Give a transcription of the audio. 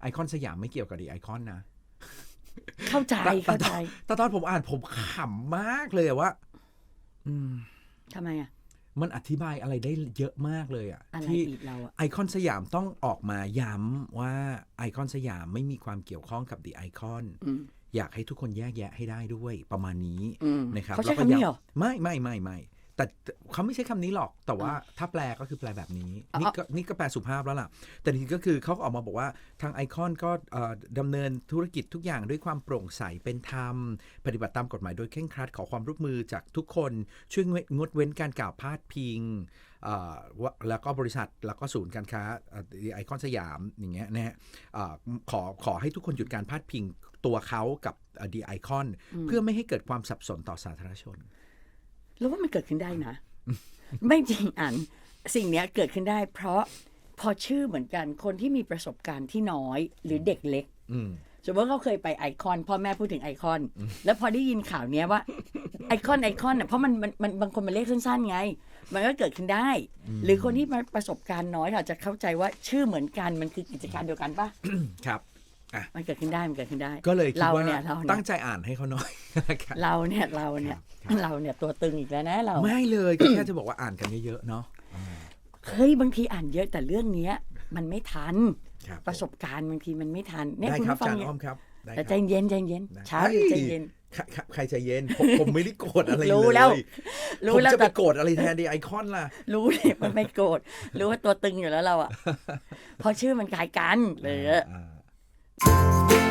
ไอคอนสยามไม่เกี่ยวกับดีไอคอนนะ เข้าใจแต่เข้าใจแต่ตอนผมอ่านผมขำมากเลยอะว่า อืมทำไมอะ มันอธิบายอะไรได้เยอะมากเลยอะอะไรที่อีกเราอะไอคอนสยามต้องออกมาย้ำว่าไอคอนสยามไม่มีความเกี่ยวข้องกับดีไอคอนอืมอยากให้ทุกคนแยกแยะให้ได้ด้วยประมาณนี้อืมนะครับเขาใช้แล้วก็คำนี้เหรอย้ำไม่ไม่ไม่ไม่ แต่เขาไม่ใช้คำนี้หรอก แต่ว่าถ้าแปลก็คือแปลแบบนี้อ๋อนี่ก็นี่ก็แปลสุภาพแล้วล่ะ แต่ทีนี้ก็คือเขาก็ออกมาบอกว่าทางไอคอนก็เอ่อดำเนินธุรกิจทุกอย่างด้วยความโปร่งใสเป็นธรรม ปฏิบัติตามกฎหมายโดยเคร่งครัดขอความร่วมมือจากทุกคนช่วยงดเว้นการกล่าวพาดพิงเอ่อว่าแล้วก็บริษัทแล้วก็ศูนย์การค้าไอคอนสยามอย่างเงี้ยนะฮะเอ่อขอขอให้ทุกคนหยุดการพาดพิงตัวเขากับดีไอคอนเพื่อไม่ให้เกิดความสับสนต่อสาธารณชน แล้วว่ามันเกิดขึ้นได้นะ ไม่จริงอันสิ่งเนี้ยเกิดขึ้นได้ เพราะพอชื่อเหมือนกันคนที่มีประสบการณ์ที่น้อยหรือเด็กเล็กอืมสมมติว่าเขาเคยไปไอคอนพ่อแม่พูดถึงไอคอน แล้วพอได้ยินข่าวเนี้ยว่าไอคอนไอคอนอะเพราะมันมันมันบางคนมันเลขสั้นๆไง มันก็เกิดขึ้นได้ หรือคนที่มาประสบการณ์น้อยอาจจะเข้าใจว่าชื่อเหมือนกันมันคือกิจการเดียวกันปะครับ มันเกิดขึ้นได้มันเกิดขึ้นได้ ก็เลยคิดเราว่าเนี่ยเราเนี่ตั้ยงใจอ่านให้เขาหน่อยนะครับเราเนี่ยเราเนี่ยครับเราเนี่ยตัวตึงอีกแล้วนะเราไม่เลยก็แค่จะบอกว่าอ่านกันเยอะๆเนาะเฮ้ยบางทีอ่านเยอะแต่เรื่องเนี้ย มันไม่ทันครับประสบการณ์บางทีมันไม่ทันเนี่ยได้คุณครับผู้ฟัจางนเนี่ยอ้อมครับได้แต่คใจรับเย็นใจเย็นได้ช้าอยู่ใจเย็น ใครใครใครใจเย็นผมผมไม่ได้โกรธอะไรเลยรู้แล้ว รู้ผมแล้วจะไปแต่โกรธอะไรแทนดีไอคอนล่ะ รู้เลยมันไม่โกรธรู้ว่าตัวตึงอยู่แล้วเราอะเพราะชื่อมันคล้ายกันเลย อ่า Thank you.